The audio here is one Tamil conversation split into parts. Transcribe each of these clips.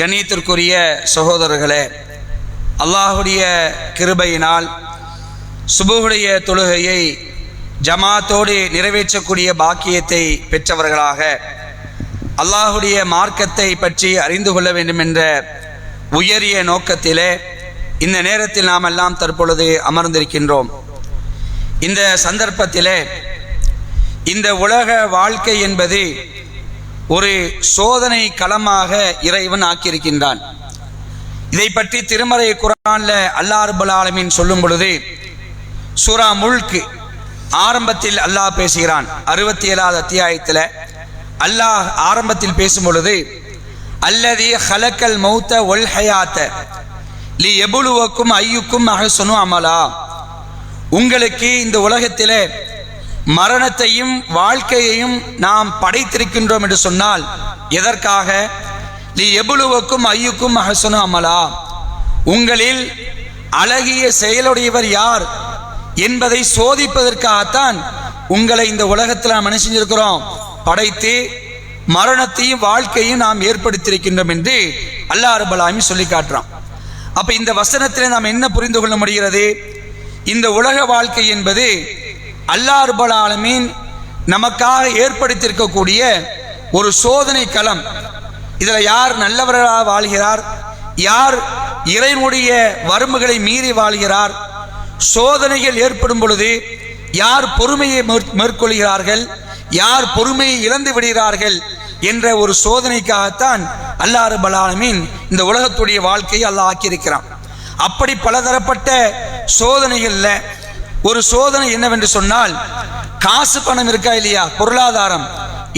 கணியத்திற்குரிய சகோதரர்களே அல்லாஹுடைய கிருபையினால் சுபுடைய தொழுகையை ஜமாத்தோடு நிறைவேற்றக்கூடிய பாக்கியத்தை பெற்றவர்களாக அல்லாஹுடைய மார்க்கத்தை பற்றி அறிந்து கொள்ள வேண்டும் என்ற உயரிய நோக்கத்திலே இந்த நேரத்தில் நாம் எல்லாம் தற்பொழுது அமர்ந்திருக்கின்றோம். இந்த சந்தர்ப்பத்திலே இந்த உலக வாழ்க்கை என்பது ஒரு சோதனை களமாக இறைவன் ஆக்கியிருக்கின்றான். இதை பற்றி திருமறை குரான்ல அல்லாறுபல் ரபுல் ஆலமீன் சொல்லும் பொழுது சூரா முல்க் ஆரம்பத்தில் அல்லாஹ் பேசுகிறான். அறுபத்தி ஏழாவது அத்தியாயத்தில் அல்லாஹ் ஆரம்பத்தில் பேசும் பொழுது அல்லதி ஹலக்கல் மௌத்த ஒல் ஹயாத்த லி எபுலுவக்கும் ஐயுக்கும் அகசனும் அமலா. உங்களுக்கு இந்த உலகத்தில் மரணத்தையும் வாழ்க்கையையும் நாம் படைத்திருக்கின்றோம் என்று சொன்னால் எதற்காக? லி எபுலுவக்கும் ஐயுக்கும் அஹசனு அமலா. உங்களில் அழகிய செயலுடையவர் யார் என்பதை சோதிப்பதற்காகத்தான் உங்களை இந்த உலகத்தில் நாம் என்ன செஞ்சிருக்கிறோம்? படைத்து மரணத்தையும் வாழ்க்கையும் நாம் ஏற்படுத்தியிருக்கின்றோம் என்று அல்லாஹ் ரபலாமி சொல்லி காட்டுறான். அப்ப இந்த வசனத்தில் நாம் என்ன புரிந்து கொள்ள முடிகிறது? இந்த உலக வாழ்க்கை என்பது அல்லா ரபுல் ஆலமீன் நமக்காக ஏற்படுத்தியிருக்கக்கூடிய ஒரு சோதனை களம். இதில் யார் நல்லவர்களாக வாழ்கிறார்? யார் இறைவனுடைய வரம்புகளை மீறி வாழ்கிறார்? சோதனைகள் ஏற்படும் பொழுது யார் பொறுமையை மேற்- மேற்கொள்கிறார்கள்? யார் பொறுமையை இழந்து விடுகிறார்கள்? என்ற ஒரு சோதனைக்காகத்தான் அல்லா ரபுல் இந்த உலகத்துடைய வாழ்க்கையை அல்லாஹ் ஆக்கியிருக்கிறான். அப்படி பலதரப்பட்ட சோதனைகளில் ஒரு சோதனை என்னவென்று சொன்னால் காசு பணம் இருக்கா இல்லையா? பொருளாதாரம்.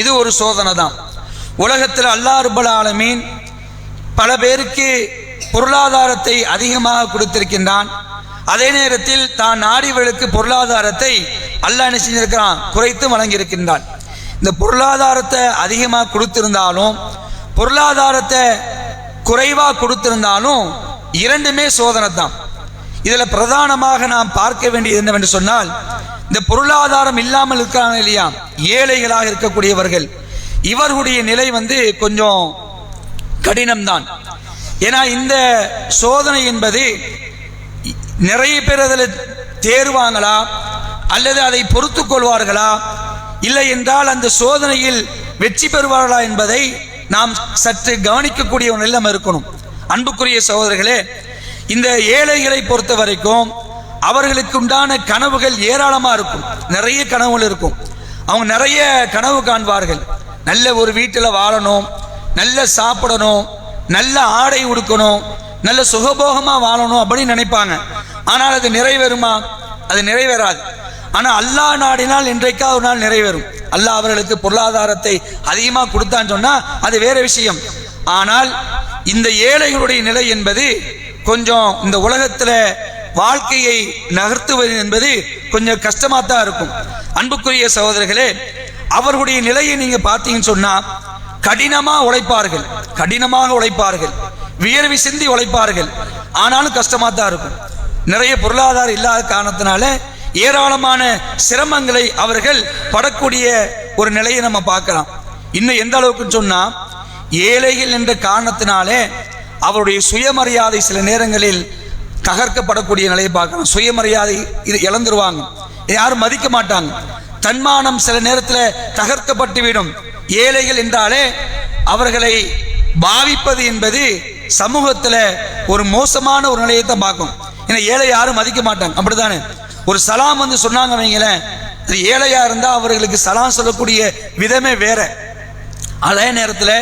இது ஒரு சோதனை தான். உலகத்தில் அல்லாஹ் ரபுல் ஆலமீன் பல பேருக்கு பொருளாதாரத்தை அதிகமாக கொடுத்திருக்கின்றான். அதே நேரத்தில் தான் நாடிவர்களுக்கு பொருளாதாரத்தை அல்லா என்ன செஞ்சிருக்கிறான்? குறைத்து வழங்கியிருக்கின்றான். இந்த பொருளாதாரத்தை அதிகமாக கொடுத்திருந்தாலும் பொருளாதாரத்தை குறைவாக கொடுத்திருந்தாலும் இரண்டுமே சோதனை தான். இதில் பிரதானமாக நாம் பார்க்க வேண்டியது என்னவென்று சொன்னால் இந்த பொருளாதாரம் இல்லாமல் இருக்கிறாங்க இல்லையா? ஏழைகளாக இருக்கக்கூடியவர்கள். இவர்களுடைய நிலை வந்து கொஞ்சம் கடினம்தான். ஏன்னா இந்த சோதனை என்பது நிறைய பேர் அதில் தேர்வாங்களா அல்லது அதை பொறுத்து கொள்வார்களா? இல்லை என்றால் அந்த சோதனையில் வெற்றி பெறுவார்களா என்பதை நாம் சற்று கவனிக்கக்கூடிய ஒரு நிலம் இருக்கணும். அன்புக்குரிய சகோதரர்களே இந்த ஏழைகளை பொறுத்த வரைக்கும் அவர்களுக்கு உண்டான கனவுகள் ஏராளமாக இருக்கும். நிறைய கனவுகள் இருக்கும். அவங்க நிறைய கனவு காண்பார்கள். நல்ல ஒரு வீட்டில் வாழணும் நல்ல சாப்பிடணும் நல்ல ஆடை உடுக்கணும் நல்ல சுகபோகமாக வாழணும் அப்படின்னு நினைப்பாங்க. ஆனால் அது நிறைவேறுமா? அது நிறைவேறாது. ஆனால் அல்லாஹ் நாடினால் இன்றைக்காவது ஒரு நாள் நிறைவேறும். அல்லாஹ் அவர்களுக்கு பொருளாதாரத்தை அதிகமாக கொடுத்தான்னு சொன்னால் அது வேற விஷயம். ஆனால் இந்த ஏழைகளுடைய நிலை என்பது கொஞ்சம் இந்த உலகத்தில் வாழ்க்கையை நகர்த்துவது என்பது கொஞ்சம் கஷ்டமாக தான் இருக்கும். அன்புக்குரிய சகோதரர்களே அவர்களுடைய நிலையை நீங்கள் பார்த்தீங்கன்னு சொன்னால் கடினமாக உழைப்பார்கள். கடினமாக உழைப்பார்கள். வியர்வை சிந்தி உழைப்பார்கள். ஆனாலும் கஷ்டமாக தான் இருக்கும். நிறைய பொருளாதாரம் இல்லாத காரணத்தினால ஏராளமான சிரமங்களை அவர்கள் படக்கூடிய ஒரு நிலையை நம்ம பார்க்கலாம். இன்னும் எந்த அளவுக்குன்னு சொன்னால் ஏழைகள் என்ற காரணத்தினாலே அவருடைய சுயமரியாதை சில நேரங்களில் தகர்க்கப்படக்கூடிய நிலையை பார்க்கலாம். சுயமரியாதை இது இழந்துருவாங்க. யாரும் மதிக்க மாட்டாங்க. தன்மானம் சில நேரத்தில் தகர்க்கப்பட்டு விடும் ஏழைகள் என்றாலே அவர்களை பாவிப்பது என்பது சமூகத்தில் ஒரு மோசமான ஒரு நிலையை தான் பார்க்கும். ஏன்னா ஏழை யாரும் மதிக்க மாட்டாங்க. அப்படித்தானே? ஒரு சலாம் வந்து சொன்னாங்க வைங்களேன். அது ஏழையா இருந்தா அவர்களுக்கு சலாம் சொல்லக்கூடிய விதமே வேற. அதே நேரத்தில்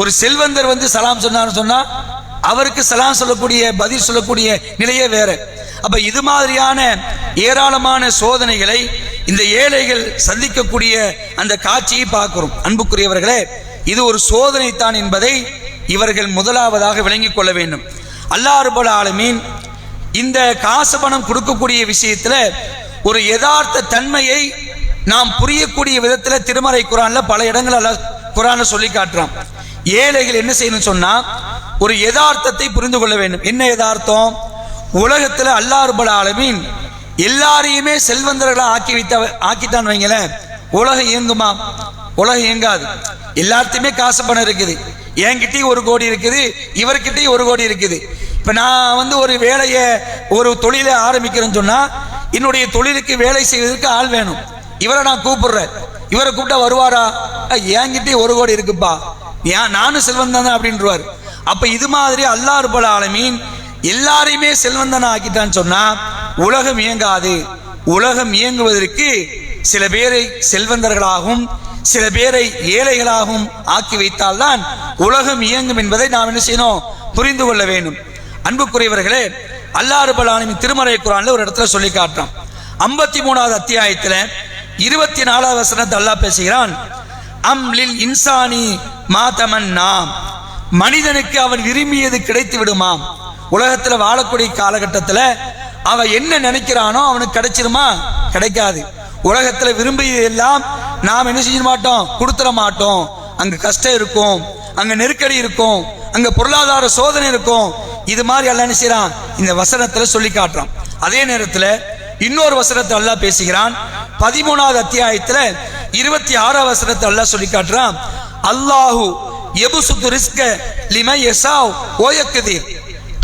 ஒரு செல்வந்தர் வந்து சலாம் சொன்னார்னு சொன்னா அவருக்கு சலாம் சொல்லக்கூடிய பதில் சொல்லக்கூடிய நிலையே வேற. அப்ப இது மாதிரியான ஏராளமான சோதனைகளை இந்த ஏழைகள் சந்திக்கக்கூடிய அந்த காட்சியை பார்க்கிறோம். அன்புக்குரியவர்களே இது ஒரு சோதனை தான் என்பதை இவர்கள் முதலாவதாக விளங்கிக் கொள்ள வேண்டும். அல்லாறு போல ஆலமீன் இந்த காசு பணம் கொடுக்கக்கூடிய விஷயத்துல ஒரு யதார்த்த தன்மையை நாம் புரியக்கூடிய விதத்துல திருமறை குரான்ல பல இடங்கள் அல்லாஹ் குரான்ல சொல்லி காட்டுறான். ஏழைகள் என்ன செய்யணும்னு சொன்னா ஒரு யதார்த்தத்தை புரிந்து கொள்ள வேண்டும். என்ன யதார்த்தம்? உலகத்தில் அல்லாறுபட ஆலமின் எல்லாரையுமே செல்வந்தர்களா ஆக்கி வைத்த ஆக்கித்தான் வைங்களேன். உலகம் இயங்குமா? உலகம் இயங்காது. எல்லாத்தையுமே காசு பணம் இருக்குது. என்கிட்டயும் ஒரு கோடி இருக்குது இவர்கிட்டயும் ஒரு கோடி இருக்குது. இப்ப நான் வந்து ஒரு வேலையை ஒரு தொழிலை ஆரம்பிக்கிறேன்னு சொன்னா என்னுடைய தொழிலுக்கு வேலை செய்வதற்கு ஆள் வேணும். இவரை நான் கூப்பிடுறேன். இவரை கூப்பிட்டா வருவாரா? அஹ், என்கிட்டயும் ஒரு கோடி இருக்குப்பா. ஏன் நானும் செல்வந்தன் தான் அப்படின்றவாரு அப்போ இது மாதிரி அல்லாஹ் ரப்பல் ஆலமீன் எல்லாரையுமே செல்வந்தன ஆக்கிட்டான்னு சொன்னால் உலகம் இயங்காது. உலகம் இயங்குவதற்கு சில பேரை செல்வந்தர்களாகவும் சில பேரை ஏழைகளாகவும் ஆக்கி வைத்தால்தான் உலகம் இயங்கும் என்பதை நாம் என்ன செய்யணும்? புரிந்து கொள்ள வேண்டும். அன்புக்குரியவர்களே அல்லாஹ் ரப்பல் திருமறை குரான்ல ஒரு இடத்துல சொல்லி காட்டுறான். ஐம்பத்தி மூணாவது அத்தியாயத்தில் இருபத்தி நாலாவது வசனத்தை அல்லாஹ் பேசுகிறான் அம் லில் இன்சானி மாதமன் நாம் மனிதனுக்கு அவன் விரும்பியது கிடைத்து விடுமாம் உலகத்துல வாழக்கூடிய காலகட்டத்துல அவன் என்ன நினைக்கிறானோ அவனுக்கு கிடைச்சிருமா? கிடைக்காது. உலகத்துல விரும்பியது எல்லாம் நாம் என்ன செய்ய மாட்டோம்? கொடுத்துட மாட்டோம். அங்க கஷ்டம் இருக்கும். அங்க நெருக்கடி இருக்கும். அங்க பொருளாதார சோதனை இருக்கும். இது மாதிரி எல்லாம் என்ன செய்யறான்? இந்த வசனத்துல சொல்லி காட்டுறான். அதே நேரத்துல இன்னொரு வசனத்தை அல்லாஹ் பேசுகிறான். பதிமூணாவது அத்தியாயத்துல இருபத்தி ஆறாவது வசனத்தை எல்லாம் சொல்லி காட்டுறான். அல்லாஹு எபுசுத்து ரிஸ்க லிமை எசாவ் ஓயக்குதீர்.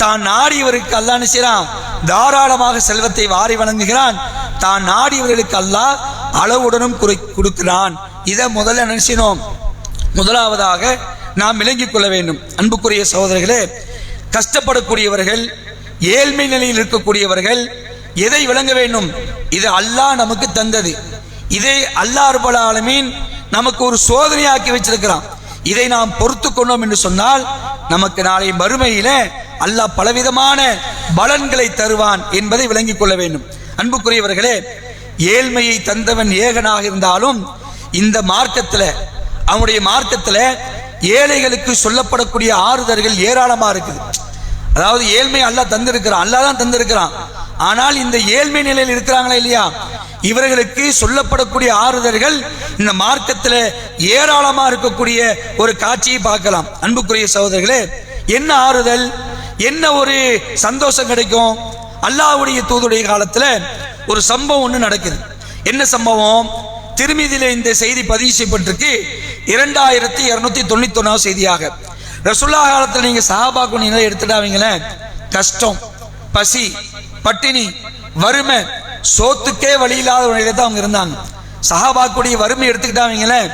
தான் நாடியவருக்கு அல்லாஹ் செய்கிறான் தாராளமாக செல்வத்தை வாரி வழங்குகிறான். தான் நாடியவர்களுக்கு அல்லாஹ் அளவுடனும் குறை கொடுக்கிறான். இதை முதல்ல நினைச்சினோம். முதலாவதாக நாம் விளங்கிக் கொள்ள வேண்டும். அன்புக்குரிய சகோதரர்களே கஷ்டப்படக்கூடியவர்கள் ஏழ்மை நிலையில் இருக்கக்கூடியவர்கள் எதை விளங்க வேண்டும்? இது அல்லாஹ் நமக்கு தந்தது. இதை அல்லாஹ் ரப்பல் ஆலமீன் நமக்கு ஒரு சோதனையாக்கி வச்சிருக்கிறான். இதை நாம் பொறுத்து கொண்டோம் என்று சொன்னால் நமக்கு நாளை மறுமையில அல்லாஹ் பலவிதமான பலன்களை தருவான் என்பதை விளங்கிக் கொள்ள வேண்டும். அன்புக்குரியவர்களே ஏழ்மையை தந்தவன் ஏகனாக இருந்தாலும் இந்த மார்க்கத்தில் அவனுடைய மார்க்கத்தில் ஏழைகளுக்கு சொல்லப்படக்கூடிய ஆறுதல்கள் ஏராளமாக இருக்குது. அதாவது ஏழ்மை அல்லாஹ் தந்திருக்கிறான். அல்லாஹ் தான் தந்திருக்கிறான். ஆனால் இந்த ஏழ்மை நிலையில் இருக்கிறாங்களா இல்லையா? இவர்களுக்கு சொல்லப்படக்கூடிய ஆறுதல்கள் இந்த மார்க்கத்தில் ஏராளமா இருக்கக்கூடிய ஒரு காட்சியை பார்க்கலாம். அன்புக்குரிய சகோதரர்களே என்ன ஆறுதல்? என்ன ஒரு சந்தோஷம் கிடைக்கும்? அல்லாஹ்வுடைய தூதுடைய காலத்தில் ஒரு சம்பவம் ஒன்று நடக்குது. என்ன சம்பவம்? திருமதியில இந்த செய்தி பதிவு செய்யப்பட்டிருக்கு. இரண்டாயிரத்தி இருநூத்தி தொண்ணூத்தி ஒன்னாவது செய்தியாக. ரசுல்லா காலத்தில் நீங்கள் சஹாபா நீங்க எடுத்துட்டாவீங்களேன் கஷ்டம் பசி பட்டினி வறுமை சோத்துக்கே வழி இல்லாத வழியில நிலையில தான் அவங்க இருந்தாங்க. சஹாபாக்குடைய வறுமை எடுத்துக்கிட்டாவீங்களேன்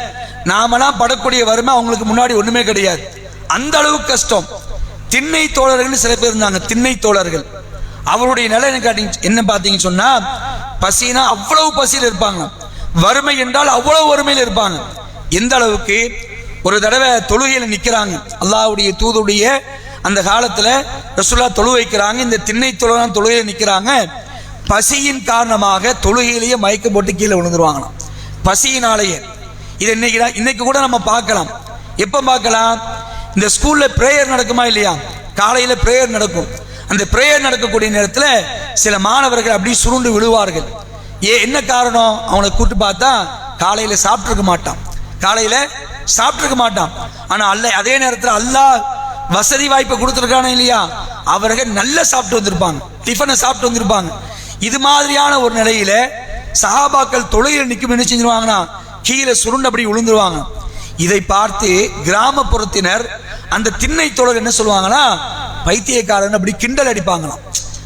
நாமெல்லாம் படக்கூடிய வறுமை அவங்களுக்கு முன்னாடி ஒன்றுமே கிடையாது. அந்த அளவுக்கு கஷ்டம். திண்ணை தோழர்கள் சில பேர் இருந்தாங்க திண்ணை தோழர்கள். அவருடைய நிலை என்ன காட்டிங்க என்ன பார்த்தீங்கன்னு சொன்னா பசினா அவ்வளவு பசியில் இருப்பாங்க. வறுமை என்றால் அவ்வளவு வறுமையில் இருப்பாங்க. எந்த அளவுக்கு? ஒரு தடவை தொழுகையில் நிற்கிறாங்க அல்லாவுடைய தூதுடைய அந்த காலத்தில் ரசுல்லா தொழு வைக்கிறாங்க. இந்த திண்ணை தொழுலாம் தொழுகையில் நிற்கிறாங்க பசியின் காரணமாக தொழுகையிலேயே மயக்கம் போட்டு கீழே விழுந்துருவாங்களாம். பசியினாலேயே. இது இன்னைக்கு தான்- இன்னைக்கு கூட நம்ம பார்க்கலாம். எப்போ பார்க்கலாம்? இந்த ஸ்கூலில் ப்ரேயர் நடக்குமா இல்லையா? காலையில் ப்ரேயர் நடக்கும். அந்த ப்ரேயர் நடக்கக்கூடிய நேரத்தில் சில மாணவர்கள் அப்படியே சுருண்டு விழுவார்கள். ஏ என்ன காரணம்? அவனை கூட்டு பார்த்தா காலையில் சாப்பிட்ருக்க மாட்டான். காலையில் சாப்பிட்டுருக்க மாட்டான். ஆனா அல்ல அதே நேரத்தில் அல்லாஹ் வசதி வாய்ப்பை கொடுத்துருக்கானே இல்லையா? அவர்கள் நல்லா சாப்பிட்டு வந்திருப்பாங்க. டிஃபனை சாப்பிட்டு வந்திருப்பாங்க. இது மாதிரியான ஒரு நிலையில சஹாபாக்கள் தொழுகையில் நிற்கும் என்ன செஞ்சிருவாங்கன்னா கீழே சுருண்டு அப்படி விழுந்துருவாங்க இதை பார்த்து கிராமப்புறத்தினர் அந்த திண்ணை தோழர் என்ன சொல்லுவாங்கன்னா பைத்தியக்காரன் அப்படி கிண்டல் அடிப்பாங்களாம்.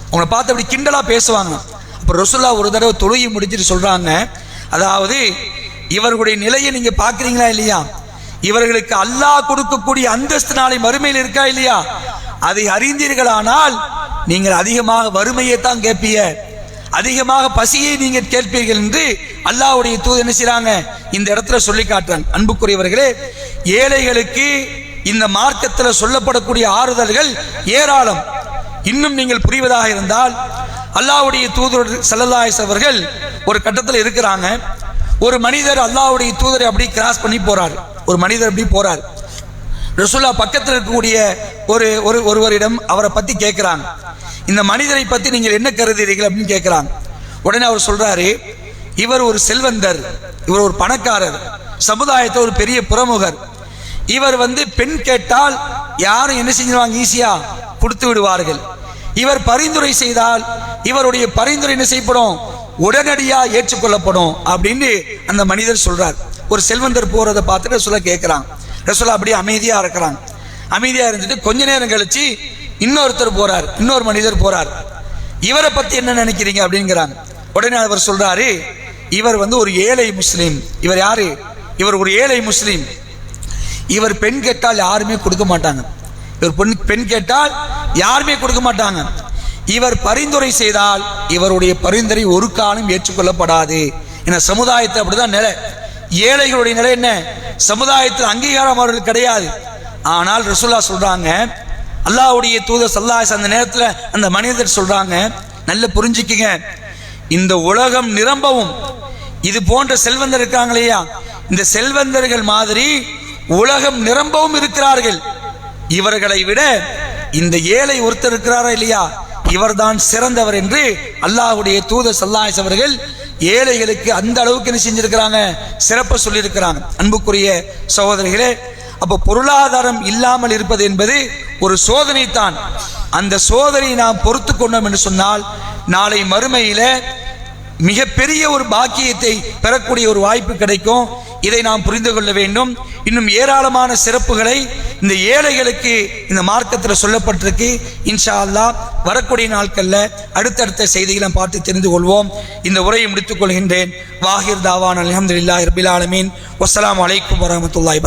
அவங்கள பார்த்து அப்படி கிண்டலா பேசுவாங்க அப்போ ரசுல்லா ஒரு தடவை தொழுகை முடிஞ்சிட்டு சொல்றாங்க. அதாவது இவர்களுடைய நிலையை நீங்க பாக்குறீங்களா இல்லையா? இவர்களுக்கு அல்லாஹ் கொடுக்கக்கூடிய அந்தஸ்து நாளை மறுமையில் இருக்கா இல்லையா? அதை அறிந்தீர்களானால் நீங்கள் அதிகமாக வறுமையை தான் கேட்பீங்க. அதிகமாக பசியை நீங்கள் கேட்பீர்கள் என்று அல்லாஹ்வுடைய தூது என்ன செய்யறாங்க இந்த இடத்துல சொல்லி காட்டுறாங்க. அன்புக்குரியவர்களே ஏழைகளுக்கு இந்த மார்க்கத்தில் சொல்லப்படக்கூடிய ஆறுதல்கள் ஏராளம். இன்னும் நீங்கள் புரிவதாக இருந்தால் அல்லாவுடைய தூதர் சல்லல்லாஹிஸ் அவர்கள் ஒரு கட்டத்தில் இருக்கிறாங்க. ஒரு மனிதர் அல்லாவுடைய தூதரை அப்படி கிராஸ் பண்ணி போறாரு. ஒரு மனிதர் அப்படி போறார். ரசுல்லா பக்கத்தில் இருக்கக்கூடிய ஒரு ஒரு ஒருவரிடம் அவரை பத்தி கேட்கிறாங்க இந்த மனிதரை பத்தி நீங்கள் என்ன கருதுறீர்கள் அப்படின்னு கேட்கிறாங்க உடனே அவர் சொல்றாரு இவர் ஒரு செல்வந்தர் இவர் ஒரு பணக்காரர் சமுதாயத்தை ஒரு பெரிய பிரமுகர் இவர் வந்து பெண் கேட்டால் யாரும் என்ன செஞ்சிருவாங்க ஈஸியா? கொடுத்து விடுவார்கள். இவர் பரிந்துரை செய்தால் இவருடைய பரிந்துரை என்ன செய்யப்படும்? உடனடியாக ஏற்றுக்கொள்ளப்படும் அப்படின்னு அந்த மனிதர் சொல்றார். ஒரு செல்வந்தர் போறதை பார்த்துட்டு சொல்ல கேட்கிறாங்க ரசோலா அப்படியே அமைதியா இருக்கிறாங்க. அமைதியா இருந்துட்டு கொஞ்ச நேரம் கழிச்சு இன்னொருத்தர் போறார். இன்னொரு மனிதர் போறார். இவரை பத்தி என்ன நினைக்கிறீங்க அப்படிங்கிறாங்க. உடனே அவர் சொல்றாரு இவர் வந்து ஒரு ஏழை முஸ்லீம். இவர் யாரு? இவர் ஒரு ஏழை முஸ்லீம். இவர் பெண் கேட்டால் யாருமே கொடுக்க மாட்டாங்க. இவர் பெண் பெண் கேட்டால் யாருமே கொடுக்க மாட்டாங்க. இவர் பரிந்துரை செய்தால் இவருடைய பரிந்துரை ஒரு காலம் ஏற்றுக்கொள்ளப்படாது. என சமுதாயத்தை அப்படிதான் நிலை. ஏழைகளுடைய நிலை என்ன? சமுதாயத்தில் அங்கீகாரம் அவர்கள் கிடையாது. ஆனால் ரசுல்லா சொல்றாங்க அல்லாவுடைய தூதர் சல்லாஸ் அந்த நேரத்தில் அந்த மனிதர் சொல்றாங்க நல்ல புரிஞ்சுக்குங்க. இந்த உலகம் நிரம்பவும் இது போன்ற செல்வந்தர் இருக்காங்க இல்லையா இந்த செல்வந்தர்கள் மாதிரி உலகம் நிரம்பவும் இருக்கிறார்கள். இவர்களை விட இந்த ஏழை ஒருத்தர் இருக்கிறாரா இல்லையா? இவர்தான் சிறந்தவர் என்று அல்லாஹுடைய தூதர் சல்லாஸ் அவர்கள் ஏழைகளுக்கு அந்த அளவுக்கு என்ன செஞ்சிருக்கிறாங்க? சிறப்பை சொல்லியிருக்கிறாங்க. அன்புக்குரிய சகோதரிகளே அப்போ பொருளாதாரம் இல்லாமல் இருப்பது என்பது ஒரு சோதனை தான் அந்த சோதனை நாம் பொறுத்து கொண்டோம் என்று சொன்னால் நாளை மறுமையில மிகப்பெரிய ஒரு பாக்கியத்தை பெறக்கூடிய ஒரு வாய்ப்பு கிடைக்கும். இதை நாம் புரிந்து கொள்ள வேண்டும். இன்னும் ஏராளமான சிறப்புகளை இந்த ஏழைகளுக்கு இந்த மார்க்கத்தில் சொல்லப்பட்டிருக்கு. இன்ஷா அல்லாஹ் வரக்கூடிய நாட்களில் அடுத்தடுத்த செய்திகளை பார்த்து தெரிந்து கொள்வோம். இந்த உரையை முடித்துக் கொள்கின்றேன். வாஹிர் தாவான் அலமதுல்லா ரபில் ஆலமீன். வஸ்ஸலாமு அலைக்கும் வரஹ்மத்துல்லாஹி வரகாத்துஹு